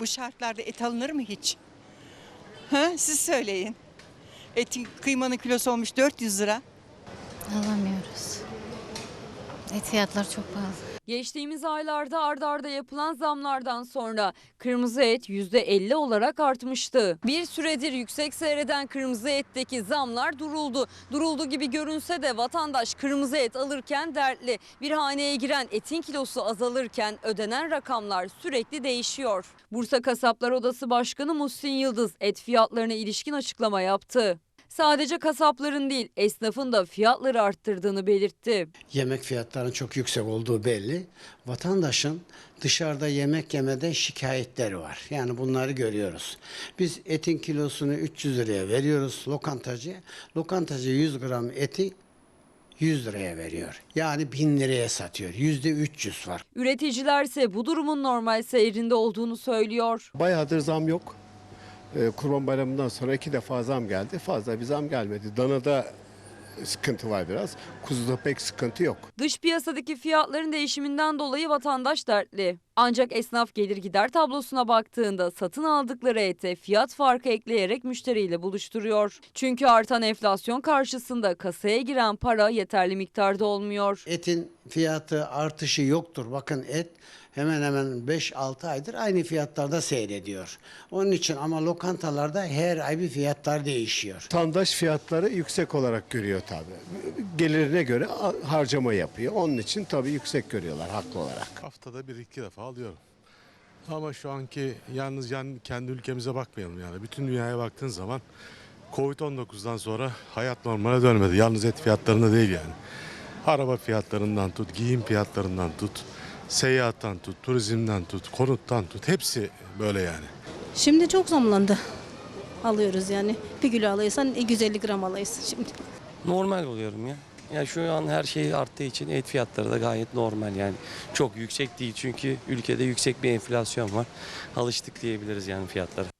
Bu şartlarda et alınır mı hiç? Ha, siz söyleyin. Etin kıymanın kilosu olmuş 400 lira. Alamıyoruz. Et fiyatları çok pahalı. Geçtiğimiz aylarda ardarda arda yapılan zamlardan sonra kırmızı et %50 olarak artmıştı. Bir süredir yüksek seyreden kırmızı etteki zamlar duruldu. Duruldu gibi görünse de vatandaş kırmızı et alırken dertli. Bir haneye giren etin kilosu azalırken ödenen rakamlar sürekli değişiyor. Bursa Kasaplar Odası Başkanı Muhsin Yıldız et fiyatlarına ilişkin açıklama yaptı. Sadece kasapların değil esnafın da fiyatları arttırdığını belirtti. yemek fiyatlarının çok yüksek olduğu belli. Vatandaşın dışarıda yemek yemede şikayetleri var. Yani bunları görüyoruz. Biz etin kilosunu 300 liraya veriyoruz lokantacıya. Lokantacı 100 gram eti 100 liraya veriyor. Yani 1000 liraya satıyor. Yüzde 300 var. Üreticiler ise bu durumun normal seyrinde olduğunu söylüyor. Bayağıdır zam yok. Ee, Kurban Bayramı'ndan sonra iki defa zam geldi. Fazla bir zam gelmedi. Danada sıkıntı var biraz. Kuzuda pek sıkıntı yok. Dış piyasadaki fiyatların değişiminden dolayı vatandaş dertli. Ancak esnaf gelir gider tablosuna baktığında satın aldıkları ete fiyat farkı ekleyerek müşteriyle buluşturuyor. Çünkü artan enflasyon karşısında kasaya giren para yeterli miktarda olmuyor. Etin fiyatı artışı yoktur. Bakın et hemen hemen 5-6 aydır aynı fiyatlarda seyrediyor. Onun için ama lokantalarda her ay bir fiyatlar değişiyor. Vatandaş fiyatları yüksek olarak görüyor tabii. Gelirine göre harcama yapıyor. Onun için tabii yüksek görüyorlar haklı olarak. Haftada bir iki defa alıyorum. Ama şu anki yalnız yani kendi ülkemize bakmayalım yani. Bütün dünyaya baktığın zaman Covid-19'dan sonra hayat normale dönmedi. Yalnız et fiyatlarında değil yani. Araba fiyatlarından tut, giyim fiyatlarından tut, seyahattan tut, turizmden tut, konuttan tut. Hepsi böyle yani. Şimdi çok zamlandı. Alıyoruz yani. Bir kilo alıyorsan 250 gram alayız şimdi. Normal oluyorum ya. Ya şu an her şey arttığı için et fiyatları da gayet normal yani. Çok yüksek değil çünkü ülkede yüksek bir enflasyon var. Alıştık diyebiliriz yani fiyatlara.